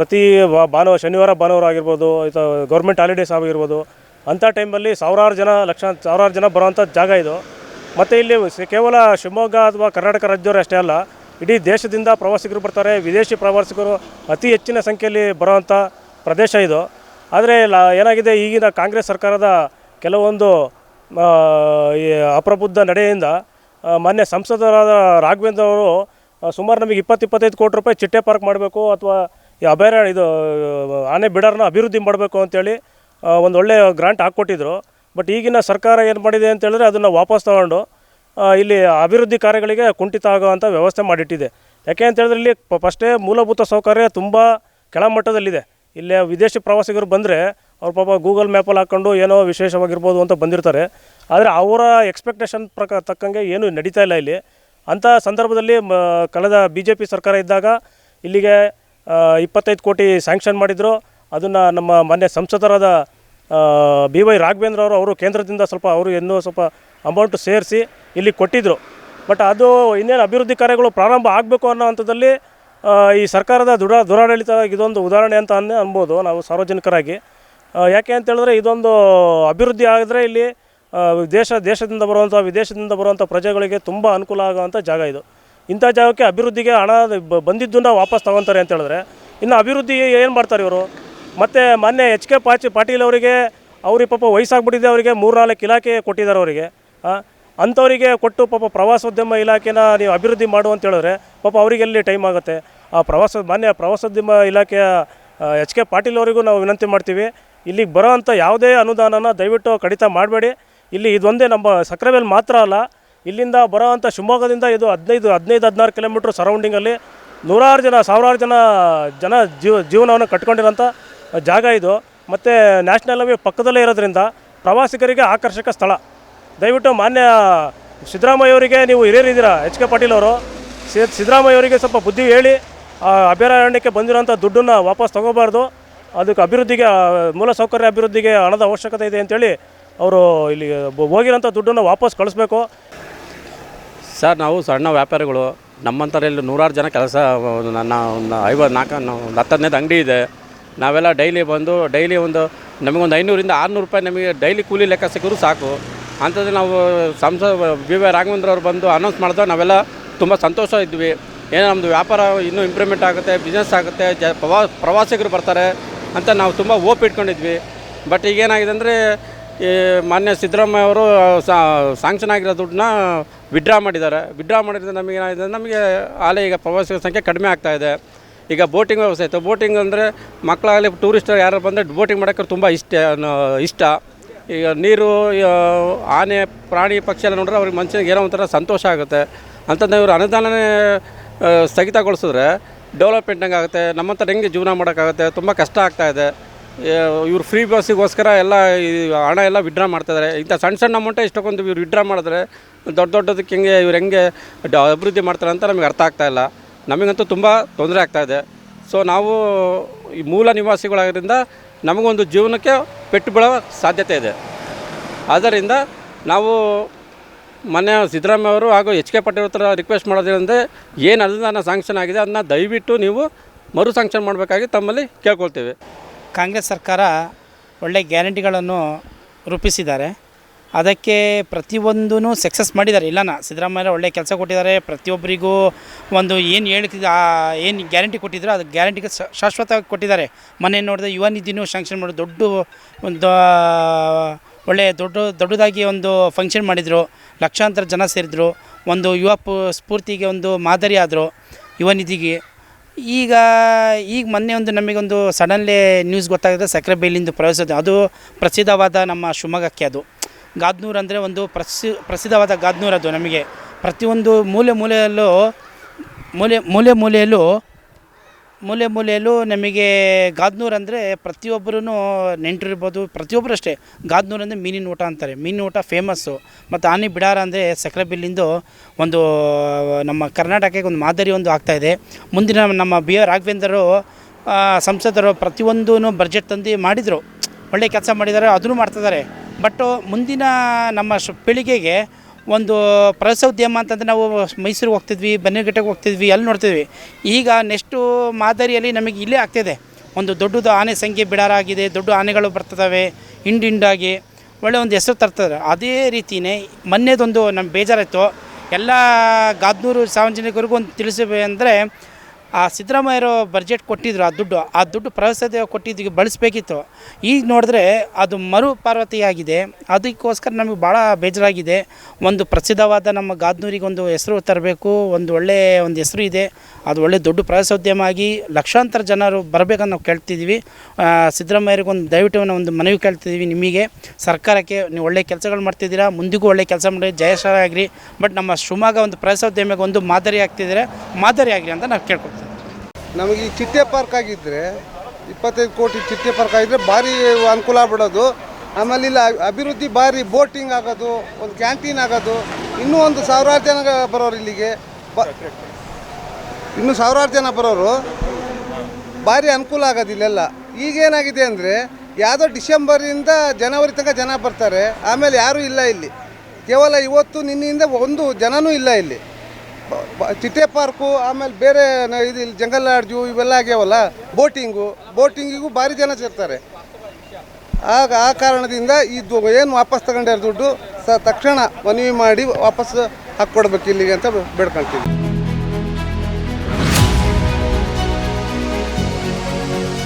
ಪ್ರತಿ ಭಾನುವಾರ, ಶನಿವಾರ ಭಾನುವಾರ ಆಗಿರ್ಬೋದು ಇದು ಗೌರ್ಮೆಂಟ್ ಹಾಲಿಡೇಸ್ ಆಗಿರ್ಬೋದು, ಅಂಥ ಟೈಮಲ್ಲಿ ಸಾವಿರಾರು ಜನ ಲಕ್ಷ, ಸಾವಿರಾರು ಜನ ಬರುವಂಥ ಜಾಗ ಇದು. ಮತ್ತು ಇಲ್ಲಿ ಕೇವಲ ಶಿವಮೊಗ್ಗ ಅಥವಾ ಕರ್ನಾಟಕ ರಾಜ್ಯದವರು ಅಷ್ಟೇ ಅಲ್ಲ, ಇಡೀ ದೇಶದಿಂದ ಪ್ರವಾಸಿಗರು ಬರ್ತಾರೆ, ವಿದೇಶಿ ಪ್ರವಾಸಿಗರು ಅತಿ ಹೆಚ್ಚಿನ ಸಂಖ್ಯೆಯಲ್ಲಿ ಬರುವಂಥ ಪ್ರದೇಶ ಇದು. ಆದರೆ ಏನಾಗಿದೆ, ಈಗಿನ ಕಾಂಗ್ರೆಸ್ ಸರ್ಕಾರದ ಕೆಲವೊಂದು ಅಪ್ರಬುದ್ಧ ನಡೆಯಿಂದ ಮಾನ್ಯ ಸಂಸದರಾದ ರಾಘವೇಂದ್ರ ಅವರು ಸುಮಾರು ನಮಗೆ ಇಪ್ಪತ್ತು, ಇಪ್ಪತ್ತೈದು ಕೋಟಿ ರೂಪಾಯಿ ಚಿಟ್ಟೆ ಪಾರ್ಕ್ ಮಾಡಬೇಕು ಅಥವಾ ಈ ಅಭಯಾರಣ್ಯ ಇದು, ಆನೆ ಬಿಡರ್ನ ಅಭಿವೃದ್ಧಿ ಮಾಡಬೇಕು ಅಂತೇಳಿ ಒಂದು ಒಳ್ಳೆಯ ಗ್ರಾಂಟ್ ಹಾಕ್ಕೊಟ್ಟಿದ್ರು. ಬಟ್ ಈಗಿನ ಸರ್ಕಾರ ಏನು ಮಾಡಿದೆ ಅಂತ ಹೇಳಿದ್ರೆ ಅದನ್ನು ವಾಪಸ್ ತಗೊಂಡು ಇಲ್ಲಿ ಅಭಿವೃದ್ಧಿ ಕಾರ್ಯಗಳಿಗೆ ಕುಂಠಿತ ಆಗುವಂಥ ವ್ಯವಸ್ಥೆ ಮಾಡಿಟ್ಟಿದೆ. ಯಾಕೆ ಅಂತ ಹೇಳಿದ್ರೆ ಇಲ್ಲಿ ಫಸ್ಟೇ ಮೂಲಭೂತ ಸೌಕರ್ಯ ತುಂಬ ಕೆಳಮಟ್ಟದಲ್ಲಿದೆ. ಇಲ್ಲಿ ವಿದೇಶಿ ಪ್ರವಾಸಿಗರು ಬಂದರೆ ಅವ್ರು ಪಾಪ ಗೂಗಲ್ ಮ್ಯಾಪಲ್ಲಿ ಹಾಕ್ಕೊಂಡು ಏನೋ ವಿಶೇಷವಾಗಿರ್ಬೋದು ಅಂತ ಬಂದಿರ್ತಾರೆ. ಆದರೆ ಅವರ ಎಕ್ಸ್ಪೆಕ್ಟೇಷನ್ ಪ್ರಕಾರ ತಕ್ಕಂಗೆ ಏನೂ ನಡೀತಾ ಇಲ್ಲ ಇಲ್ಲಿ. ಅಂಥ ಸಂದರ್ಭದಲ್ಲಿ ಕಳೆದ ಬಿ ಜೆ ಪಿ ಸರ್ಕಾರ ಇದ್ದಾಗ ಇಲ್ಲಿಗೆ ಇಪ್ಪತ್ತೈದು ಕೋಟಿ ಸ್ಯಾಂಕ್ಷನ್ ಮಾಡಿದ್ರು. ಅದನ್ನು ನಮ್ಮ ಮಾನ್ಯ ಸಂಸದರಾದ ಬಿ ವೈ ರಾಘವೇಂದ್ರ ಅವರು ಅವರು ಕೇಂದ್ರದಿಂದ ಸ್ವಲ್ಪ ಅವರು ಇನ್ನೂ ಸ್ವಲ್ಪ ಅಮೌಂಟ್ ಸೇರಿಸಿ ಇಲ್ಲಿ ಕೊಟ್ಟಿದ್ದರು ಬಟ್ ಅದು ಇನ್ನೇನು ಅಭಿವೃದ್ಧಿ ಕಾರ್ಯಗಳು ಪ್ರಾರಂಭ ಆಗಬೇಕು ಅನ್ನೋ ಹಂತದಲ್ಲಿ ಈ ಸರ್ಕಾರದ ದೃಢ ದುರಾಡಳಿತ ಇದೊಂದು ಉದಾಹರಣೆ ಅಂತ ಅನ್ನೇ ಅನ್ಬೋದು ನಾವು ಸಾರ್ವಜನಿಕರಾಗಿ. ಯಾಕೆ ಅಂತೇಳಿದ್ರೆ ಇದೊಂದು ಅಭಿವೃದ್ಧಿ ಆದರೆ ಇಲ್ಲಿ ದೇಶ, ದೇಶದಿಂದ ಬರುವಂಥ, ವಿದೇಶದಿಂದ ಬರುವಂಥ ಪ್ರಜೆಗಳಿಗೆ ತುಂಬ ಅನುಕೂಲ ಆಗುವಂಥ ಜಾಗ ಇದು. ಇಂಥ ಜಾಗಕ್ಕೆ ಅಭಿವೃದ್ಧಿಗೆ ಹಣ ಬಂದಿದ್ದನ್ನು ವಾಪಸ್ ತಗೊತಾರೆ ಅಂತ ಹೇಳಿದ್ರೆ, ಇನ್ನು ಅಭಿವೃದ್ಧಿ ಏನು ಮಾಡ್ತಾರೆ ಇವರು? ಮತ್ತು ಮೊನ್ನೆ ಎಚ್ ಕೆ ಪಾಚಿ, ಪಾಟೀಲ್ ಅವರಿಗೆ, ಅವ್ರಿಗೆ ಪಾಪ ವಯಸ್ಸಾಗ್ಬಿಟ್ಟಿದೆ, ಅವರಿಗೆ ಮೂರ್ನಾಲ್ಕು ಇಲಾಖೆ ಕೊಟ್ಟಿದ್ದಾರೆ ಅವರಿಗೆ ಅಂಥವರಿಗೆ ಕೊಟ್ಟು ಪಾಪ ಪ್ರವಾಸೋದ್ಯಮ ಇಲಾಖೆನ ನೀವು ಅಭಿವೃದ್ಧಿ ಮಾಡು ಅಂತ ಹೇಳಿದ್ರೆ, ಪಾಪ ಅವರಿಗೆಲ್ಲಿ ಟೈಮ್ ಆಗುತ್ತೆ? ಆ ಪ್ರವಾಸ ಮಾನ್ಯ ಪ್ರವಾಸೋದ್ಯಮ ಇಲಾಖೆಯ ಎಚ್ ಕೆ ಪಾಟೀಲ್ ಅವರಿಗೂ ನಾವು ವಿನಂತಿ ಮಾಡ್ತೀವಿ, ಇಲ್ಲಿಗೆ ಬರೋ ಅಂಥ ಯಾವುದೇ ಅನುದಾನನ ದಯವಿಟ್ಟು ಕಡಿತ ಮಾಡಬೇಡಿ, ಇಲ್ಲಿ ಇದೊಂದೇ ನಮ್ಮ ಸಕ್ರೆಬೇಲ್ ಮಾತ್ರ ಅಲ್ಲ ಇಲ್ಲಿಂದ ಬರೋ ಅಂಥ ಶಿವಮೊಗ್ಗದಿಂದ ಇದು ಹದಿನೈದು ಹದಿನೈದು, ಹದಿನಾರು ಕಿಲೋಮೀಟ್ರ್ ಸರೌಂಡಿಂಗಲ್ಲಿ ನೂರಾರು ಜನ, ಸಾವಿರಾರು ಜನ ಜನ ಜೀವ, ಜೀವನವನ್ನು ಕಟ್ಕೊಂಡಿರೋಂಥ ಜಾಗ ಇದು. ಮತ್ತು ನ್ಯಾಷನಲ್ ಹೈವೇ ಪಕ್ಕದಲ್ಲೇ ಇರೋದ್ರಿಂದ ಪ್ರವಾಸಿಗರಿಗೆ ಆಕರ್ಷಕ ಸ್ಥಳ. ದಯವಿಟ್ಟು ಮಾನ್ಯ ಸಿದ್ದರಾಮಯ್ಯ ಅವರಿಗೆ ನೀವು ಹಿರಿಯರಿದ್ದೀರಾ ಎಚ್ ಕೆ ಪಾಟೀಲ್ ಅವರು ಸಿದ್ದರಾಮಯ್ಯವರಿಗೆ ಸ್ವಲ್ಪ ಬುದ್ಧಿ ಹೇಳಿ, ಆ ಅಭಯಾರಣ್ಯಕ್ಕೆ ಬಂದಿರೋಂಥ ದುಡ್ಡನ್ನು ವಾಪಸ್ ತಗೋಬಾರ್ದು. ಅದಕ್ಕೆ ಅಭಿವೃದ್ಧಿಗೆ ಮೂಲಸೌಕರ್ಯ ಅಭಿವೃದ್ಧಿಗೆ ಹಣದ ಅವಶ್ಯಕತೆ ಇದೆ ಅಂತೇಳಿ ಅವರು ಇಲ್ಲಿ ಹೋಗಿರೋಂಥ ದುಡ್ಡನ್ನು ವಾಪಸ್ ಕಳಿಸ್ಬೇಕು. ಸರ್, ನಾವು ಸಣ್ಣ ವ್ಯಾಪಾರಿಗಳು. ನಮ್ಮಂಥರಲ್ಲಿ ನೂರಾರು ಜನ ಕೆಲಸ ನನ್ನ ಒಂದು ಐವತ್ತು ನಾಲ್ಕು ಒಂದು ಹತ್ತನೇದು ಅಂಗಡಿ ಇದೆ. ನಾವೆಲ್ಲ ಡೈಲಿ ಬಂದು, ಡೈಲಿ ಒಂದು ನಮಗೊಂದು ಐನೂರಿಂದ ಆರುನೂರು ರೂಪಾಯಿ ನಮಗೆ ಡೈಲಿ ಕೂಲಿ ಲೆಕ್ಕ ಸಿಕ್ಕರೂ ಸಾಕು. ಅಂಥದ್ದು ನಾವು ಸಂಸ, ಬಿ ವೈ ರಾಘವೇಂದ್ರ ಅವ್ರು ಬಂದು ಅನೌನ್ಸ್ ಮಾಡಿದಾಗ ನಾವೆಲ್ಲ ತುಂಬ ಸಂತೋಷ ಇದ್ವಿ. ಏನೋ ನಮ್ಮದು ವ್ಯಾಪಾರ ಇನ್ನೂ ಇಂಪ್ರೂವ್ಮೆಂಟ್ ಆಗುತ್ತೆ ಬಿಸ್ನೆಸ್ ಆಗುತ್ತೆ, ಜ ಪ್ರವಾ ಪ್ರವಾಸಿಗರು ಬರ್ತಾರೆ ಅಂತ ನಾವು ತುಂಬ ಓಪ್ ಇಟ್ಕೊಂಡಿದ್ವಿ. ಬಟ್ ಈಗೇನಾಗಿದೆ ಅಂದರೆ ಈ ಮಾನ್ಯ ಸಿದ್ದರಾಮಯ್ಯ ಅವರು ಸಾಂಕ್ಷನ್ ಆಗಿರೋ ದುಡ್ಡನ್ನ ವಿಡ್ರಾ ಮಾಡಿದ್ದಾರೆ. ವಿಡ್ರಾ ಮಾಡಿದ್ರೆ ನಮಗೆ ಏನಾಗಿದೆ, ನಮಗೆ ಆಲೆ ಈಗ ಪ್ರವಾಸಿಗರ ಸಂಖ್ಯೆ ಕಡಿಮೆ ಆಗ್ತಾ ಇದೆ. ಈಗ ಬೋಟಿಂಗ್ ವ್ಯವಸ್ಥೆ ಇತ್ತು ಬೋಟಿಂಗ್ ಅಂದರೆ ಮಕ್ಕಳಾಗಲಿ ಟೂರಿಸ್ಟ್ ಯಾರು ಬಂದರೆ ಬೋಟಿಂಗ್ ಮಾಡೋಕ್ಕೆ ತುಂಬ ಇಷ್ಟ ಇಷ್ಟ. ಈಗ ನೀರು ಆನೆ, ಪ್ರಾಣಿ, ಪಕ್ಷಿ ಎಲ್ಲ ನೋಡಿದ್ರೆ ಅವ್ರಿಗೆ ಮನುಷ್ಯನಿಗೆ ಏನೋ ಒಂಥರ ಸಂತೋಷ ಆಗುತ್ತೆ. ಅಂತಂದು ಇವರು ಅನುದಾನನೇ ಸ್ಥಗಿತಗೊಳಿಸಿದ್ರೆ ಡೆವಲಪ್ಮೆಂಟ್ ಆಗುತ್ತೆ ನಮ್ಮಂಥ ಹೆಂಗೆ ಜೀವನ ಮಾಡೋಕ್ಕಾಗುತ್ತೆ? ತುಂಬ ಕಷ್ಟ ಆಗ್ತಾಯಿದೆ ಇವ್ರು ಫ್ರೀ ಬಸ್ಸಿಗೋಸ್ಕರ ಎಲ್ಲ ಈ ಹಣ ಎಲ್ಲ ವಿಡ್ರಾ ಮಾಡ್ತಾಯಿದ್ದಾರೆ ಇಂಥ ಸಣ್ಣ ಸಣ್ಣ ಅಮೌಂಟೇ ಇಷ್ಟಕ್ಕೊಂದು ಇವ್ರು ವಿಡ್ರಾ ಮಾಡಿದ್ರೆ ದೊಡ್ಡ ದೊಡ್ಡದಕ್ಕೆ ಹೆಂಗೆ ಇವ್ರು ಹೆಂಗೆ ಅಭಿವೃದ್ಧಿ ಮಾಡ್ತಾರೆ ಅಂತ ನಮಗೆ ಅರ್ಥ ಆಗ್ತಾ ಇಲ್ಲ. ನಮಗಂತೂ ತುಂಬ ತೊಂದರೆ ಆಗ್ತಾ ಇದೆ. ಸೊ ನಾವು ಈ ಮೂಲ ನಿವಾಸಿಗಳಾಗಿದ್ದರಿಂದ ನಮಗೊಂದು ಜೀವನಕ್ಕೆ ಪೆಟ್ಟು ಬೀಳೋ ಸಾಧ್ಯತೆ ಇದೆ. ಆದ್ದರಿಂದ ನಾವು ಮೊನ್ನೆ ಸಿದ್ದರಾಮಯ್ಯ ಅವರು ಹಾಗೂ ಎಚ್ ಕೆ ಪಾಟೀಲ್ ಹತ್ರ ರಿಕ್ವೆಸ್ಟ್ ಮಾಡೋದ್ರಿಂದ ಏನು ಅನುದಾನ ಸಾಂಕ್ಷನ್ ಆಗಿದೆ ಅದನ್ನ ದಯವಿಟ್ಟು ನೀವು ಮರು ಸಾಂಕ್ಷನ್ ಮಾಡಬೇಕಾಗಿ ತಮ್ಮಲ್ಲಿ ಕೇಳ್ಕೊಳ್ತೇವೆ. ಕಾಂಗ್ರೆಸ್ ಸರ್ಕಾರ ಒಳ್ಳೆ ಗ್ಯಾರಂಟಿಗಳನ್ನು ರೂಪಿಸಿದ್ದಾರೆ. ಅದಕ್ಕೆ ಪ್ರತಿಯೊಂದೂ ಸಕ್ಸಸ್ ಮಾಡಿದ್ದಾರೆ. ಇಲ್ಲನ ಸಿದ್ದರಾಮಯ್ಯ ಒಳ್ಳೆ ಕೆಲಸ ಕೊಟ್ಟಿದ್ದಾರೆ. ಪ್ರತಿಯೊಬ್ಬರಿಗೂ ಒಂದು ಏನು ಹೇಳ್ತಿದ್ದ ಏನು ಗ್ಯಾರಂಟಿ ಕೊಟ್ಟಿದ್ರು ಅದು ಗ್ಯಾರಂಟಿಗೆ ಶಾಶ್ವತವಾಗಿ ಕೊಟ್ಟಿದ್ದಾರೆ. ಮೊನ್ನೆ ನೋಡಿದ್ರೆ ಯುವ ನಿಧಿನೂ ಶಾಂಕ್ಷನ್ ಮಾಡಿ ದೊಡ್ಡ ಒಂದು ಒಳ್ಳೆ ದೊಡ್ಡ, ದೊಡ್ಡದಾಗಿ ಒಂದು ಫಂಕ್ಷನ್ ಮಾಡಿದರು. ಲಕ್ಷಾಂತರ ಜನ ಸೇರಿದ್ರು. ಒಂದು ಯುವ ಸ್ಫೂರ್ತಿಗೆ ಒಂದು ಮಾದರಿ ಆದರು ಯುವ ನಿಧಿಗೆ. ಈಗ ಈಗ ಮೊನ್ನೆ ಒಂದು ನಮಗೊಂದು ಸಡನ್ಲಿ ನ್ಯೂಸ್ ಗೊತ್ತಾಗಿದೆ, ಸಕ್ಕರೆ ಬೈಲಿಂದು ಪ್ರವೇಶ ಅದು ಪ್ರಸಿದ್ಧವಾದ ನಮ್ಮ ಶಿವಮೊಗ್ಗಕ್ಕೆ ಅದು. ಗಾದ್ನೂರು ಅಂದರೆ ಒಂದು ಪ್ರಸಿ ಪ್ರಸಿದ್ಧವಾದ ಗಾದ್ನೂರು ಅದು ನಮಗೆ. ಪ್ರತಿಯೊಂದು ಮೂಲೆ ಮೂಲೆಯಲ್ಲೂ ಮೂಲೆ ಮೂಲೆ ಮೂಲೆಯಲ್ಲೂ ಮೂಲೆ ಮೂಲೆಯಲ್ಲೂ ನಮಗೆ ಗಾದ್ನೂರು ಅಂದರೆ ಪ್ರತಿಯೊಬ್ಬರೂ ನೆಂಟರಿರ್ಬೋದು ಪ್ರತಿಯೊಬ್ಬರು ಅಷ್ಟೇ ಗಾದ್ನೂರು ಅಂದರೆ ಮೀನಿನ ಊಟ ಅಂತಾರೆ. ಮೀನಿನ ಊಟ ಫೇಮಸ್ಸು ಮತ್ತು ಆನೆ ಬಿಡಾರ ಅಂದರೆ ಸಕ್ಕರೆ ಬಿಲ್ಲಿಂದು ಒಂದು, ನಮ್ಮ ಕರ್ನಾಟಕಕ್ಕೆ ಒಂದು ಮಾದರಿ ಒಂದು ಆಗ್ತಾಯಿದೆ ಮುಂದಿನ ನಮ್ಮ ಬಿ ಆರ್ ರಾಘವೇಂದ್ರರು ಸಂಸದರು ಪ್ರತಿಯೊಂದೂ ಬಜೆಟ್ ತಂದು ಮಾಡಿದರು. ಒಳ್ಳೆ ಕೆಲಸ ಮಾಡಿದ್ದಾರೆ, ಅದನ್ನು ಮಾಡ್ತಿದ್ದಾರೆ ಬಟ್ಟು ಮುಂದಿನ ನಮ್ಮ ಶ, ಪೀಳಿಗೆಗೆ ಒಂದು ಪ್ರವಾಸೋದ್ಯಮ ಅಂತಂದರೆ ನಾವು ಮೈಸೂರಿಗೆ ಹೋಗ್ತಿದ್ವಿ, ಬನ್ನೇರುಘಟ್ಟಕ್ಕೆ ಹೋಗ್ತಿದ್ವಿ, ಅಲ್ಲಿ ನೋಡ್ತಿದ್ವಿ. ಈಗ ನೆಕ್ಸ್ಟು ಮಾದರಿಯಲ್ಲಿ ನಮಗೆ ಇಲ್ಲೇ ಆಗ್ತಿದೆ. ಒಂದು ದೊಡ್ಡದು ಆನೆ ಸಂಖ್ಯೆ ಬಿಡಾರಾಗಿದೆ, ದೊಡ್ಡ ಆನೆಗಳು ಬರ್ತದವೆ, ಹಿಂಡಿಂಡಾಗಿ, ಒಳ್ಳೆ ಒಂದು ಹೆಸರು ತರ್ತದೆ. ಅದೇ ರೀತಿಯೇ ಮೊನ್ನೆದೊಂದು ನಮ್ಮ ಬೇಜಾರಾಯಿತು. ಎಲ್ಲ ಗಾದ್ನೂರು ಸಾರ್ವಜನಿಕರಿಗೂ ಒಂದು ತಿಳಿಸಬೇಕು ಅಂದರೆ ಆ ಸಿದ್ದರಾಮಯ್ಯರು ಬಜೆಟ್ ಕೊಟ್ಟಿದ್ರು, ಆ ದುಡ್ಡು ಆ ದುಡ್ಡು ಪ್ರವಾಸೋದ್ಯಮ ಕೊಟ್ಟಿದ್ದಕ್ಕೆ ಬಳಸಬೇಕಿತ್ತು. ಈಗ ನೋಡಿದ್ರೆ ಅದು ಮರು ಪಾರ್ವತಿಯಾಗಿದೆ. ಅದಕ್ಕೋಸ್ಕರ ನಮಗೆ ಭಾಳ ಬೇಜಾರಾಗಿದೆ. ಒಂದು ಪ್ರಸಿದ್ಧವಾದ ನಮ್ಮ ಗಾದ್ನೂರಿಗೆ ಒಂದು ಹೆಸರು ತರಬೇಕು, ಒಂದು ಒಳ್ಳೆಯ ಒಂದು ಹೆಸರು ಇದೆ. ಅದು ಒಳ್ಳೆ ದೊಡ್ಡ ಪ್ರವಾಸೋದ್ಯಮ ಆಗಿ ಲಕ್ಷಾಂತರ ಜನರು ಬರಬೇಕಂತ ನಾವು ಕೇಳ್ತಿದ್ದೀವಿ. ಸಿದ್ದರಾಮಯ್ಯರಿಗೊಂದು ದಯವಿಟ್ಟು ನಾವು ಒಂದು ಮನವಿ ಕೇಳ್ತಿದ್ದೀವಿ ನಿಮಗೆ. ಸರ್ಕಾರಕ್ಕೆ ನೀವು ಒಳ್ಳೆ ಕೆಲಸಗಳು ಮಾಡ್ತಿದ್ದೀರಾ ಮುಂದಿಗೂ ಒಳ್ಳೆ ಕೆಲಸ ಮಾಡಿ, ಜಯಶಾಲ ಆಗಿರಿ. ಬಟ್ ನಮ್ಮ ಶಿವಮೊಗ್ಗ ಒಂದು ಪ್ರವಾಸೋದ್ಯಮಕ್ಕೆ ಒಂದು ಮಾದರಿ ಆಗ್ತಿದ್ದೀರಾ ಮಾದರಿ ಆಗಿರಿ ಅಂತ ನಾವು ಕೇಳ್ಕೊಳ್ತೀವಿ. ನಮಗೆ ಈ ಚಿಟ್ಟೆ ಪಾರ್ಕ್ ಆಗಿದ್ದರೆ ಇಪ್ಪತ್ತೈದು ಕೋಟಿ ಚಿಟ್ಟೆ ಪಾರ್ಕ್ ಆಗಿದ್ದರೆ ಭಾರಿ ಅನುಕೂಲ ಆಗ್ಬಿಡೋದು. ಆಮೇಲೆ ಇಲ್ಲಿ ಅಭಿವೃದ್ಧಿ ಭಾರಿ ಬೋಟಿಂಗ್ ಆಗೋದು, ಒಂದು ಕ್ಯಾಂಟೀನ್ ಆಗೋದು, ಇನ್ನೂ ಒಂದು ಸಾವಿರಾರು ಜನ ಬರೋರು ಇಲ್ಲಿಗೆ. ಬ, ಇನ್ನೂ ಸಾವಿರಾರು ಜನ ಬರೋರು. ಭಾರಿ ಅನುಕೂಲ ಆಗೋದು ಇಲ್ಲೆಲ್ಲ. ಈಗೇನಾಗಿದೆ ಅಂದರೆ, ಯಾವುದೋ ಡಿಸೆಂಬರಿಂದ ಜನವರಿ ತನಕ ಜನ ಬರ್ತಾರೆ, ಆಮೇಲೆ ಯಾರೂ ಇಲ್ಲ ಇಲ್ಲಿ. ಕೇವಲ ಇವತ್ತು ನಿನ್ನೆಯಿಂದ ಒಂದು ಜನನೂ ಇಲ್ಲ ಇಲ್ಲಿ. ಚಿಟ್ಟೆ ಪಾರ್ಕು, ಆಮೇಲೆ ಬೇರೆ ಇದು ಇಲ್ಲಿ ಜಂಗಲ್ ಲಾಡ್ಜು ಇವೆಲ್ಲ ಆಗ್ಯಾವಲ್ಲ, ಬೋಟಿಂಗು. ಬೋಟಿಂಗಿಗೂ ಭಾರಿ ಜನ ಸೇರ್ತಾರೆ. ಆಗ ಆ ಕಾರಣದಿಂದ ಇದು ಏನು ವಾಪಸ್ ತಗೊಂಡಿರೋ ದುಡ್ಡು, ಸ ತಕ್ಷಣ ಮನವಿ ಮಾಡಿ ವಾಪಸ್ ಹಾಕ್ಕೊಡ್ಬೇಕು ಇಲ್ಲಿಗೆ ಅಂತ ಬೇಡ್ಕೊಳ್ತೀವಿ